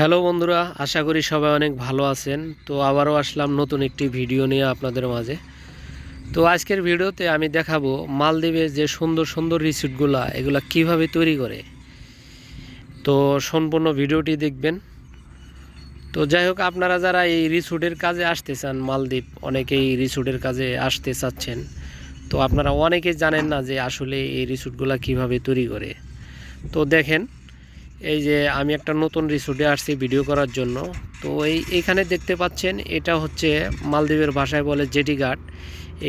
Hello বন্ধুরা, আশা করি সবাই অনেক ভালো আছেন। তো আবারও আসলাম নতুন একটি ভিডিও নিয়ে আপনাদের মাঝে। তো আজকের ভিডিওতে আমি দেখাবো মালদ্বীপের যে সুন্দর সুন্দর রিসিপ্টগুলা এগুলা কীভাবে তৈরি করে। তো সম্পূর্ণ ভিডিওটি দেখবেন। তো যাই হোক, আপনারা যারা এই রিসুটের কাজে আসতে চান, মালদ্বীপ, অনেকেই রিসুটের কাজে আসতে চাচ্ছেন। তো আপনারা অনেকেই জানেন না যে আসলে এই রিসুটগুলা কীভাবে তৈরি করে। তো দেখেন এই যে আমি একটা নতুন রিসোর্টে আসছি ভিডিও করার জন্য। তো এই, এইখানে দেখতে পাচ্ছেন, এটা হচ্ছে মালদ্বীপের ভাষায় বলে জেটি গার্ড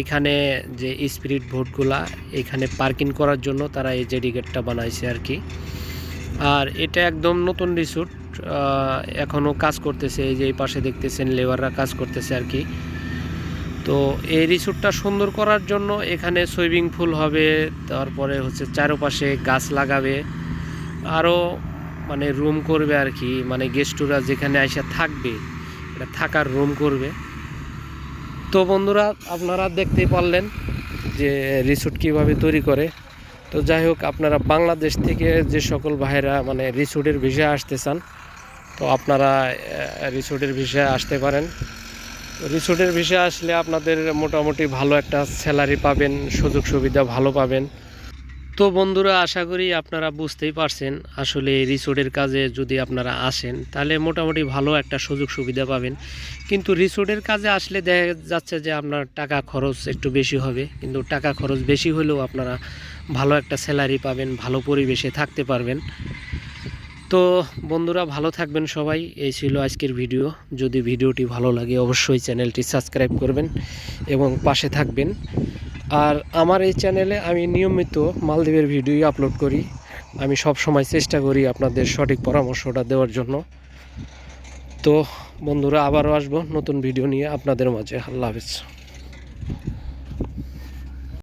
এখানে যে স্পিরিট বোটগুলা, এখানে পার্কিং করার জন্য তারা এই জেটি ঘাটটা বানাইছে আর কি। আর এটা একদম নতুন রিসোর্ট এখনও কাজ করতেছে, এই যে এই পাশে দেখতেছেন লেবাররা কাজ করতেছে আর কি। তো এই রিসোর্টটা সুন্দর করার জন্য এখানে সুইমিং পুল হবে, তারপরে হচ্ছে চারপাশে গাছ লাগাবে। আরও মানে রুম করবে আর কি মানে গেস্টরা যেখানে এসে থাকবে, এটা থাকার রুম করবে। তো বন্ধুরা, আপনারা দেখতেই পারলেন যে রিসোর্ট কীভাবে তৈরি করে। তো যাই হোক, আপনারা বাংলাদেশ থেকে যে সকল ভাইরা মানে রিসোর্টের বিষয়ে আসতে চান, তো আপনারা রিসোর্টের বিষয়ে আসতে পারেন। রিসোর্টের বিষয়ে আসলে আপনাদের মোটামুটি ভালো একটা স্যালারি পাবেন সুযোগ সুবিধা ভালো পাবেন। তো বন্ধুরা, আশা করি আপনারা বুঝতেই পারছেন। আসলে রিসোর্টের কাজে যদি আপনারা আসেন, তাহলে মোটামুটি ভালো একটা সুযোগ সুবিধা পাবেন। কিন্তু রিসোর্টের কাজে আসলে দেখা যাচ্ছে যে আপনার টাকা খরচ একটু বেশি হবে। কিন্তু টাকা খরচ বেশি হলেও আপনারা ভালো একটা স্যালারি পাবেন, ভালো পরিবেশে থাকতে পারবেন। তো বন্ধুরা, ভালো থাকবেন সবাই। এই ছিল আজকের ভিডিও। যদি ভিডিওটি ভালো লাগে, অবশ্যই চ্যানেলটি সাবস্ক্রাইব করবেন এবং পাশে থাকবেন। আর আমার এই চ্যানেলে আমি নিয়মিত মালদ্বীপের ভিডিও আপলোড করি। আমি সব সময় চেষ্টা করি আপনাদের সঠিক পরামর্শটা দেওয়ার জন্য। তো বন্ধুরা, আবারও আসব নতুন ভিডিও নিয়ে আপনাদের মাঝে। আল্লাহ হাফিজ।